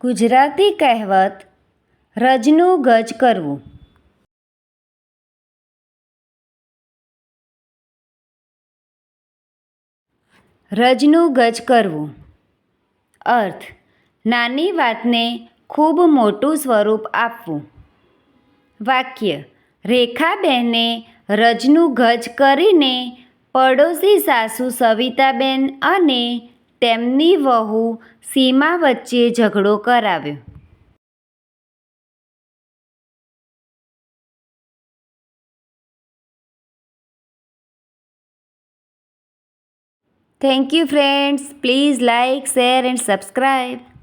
ગુજરાતી કહેવત, રજનું ગજ કરવું. રજનું ગજ કરવું. અર્થ, નાની વાતને ખૂબ મોટું સ્વરૂપ આપવું. વાક્ય રેખાબહેને રજનું ગજ કરીને પડોશી સાસુ સવિતાબેન અને તેમની વહુ સીમા વચ્ચે ઝઘડો કરાવ્યો. Thank you friends please like share and subscribe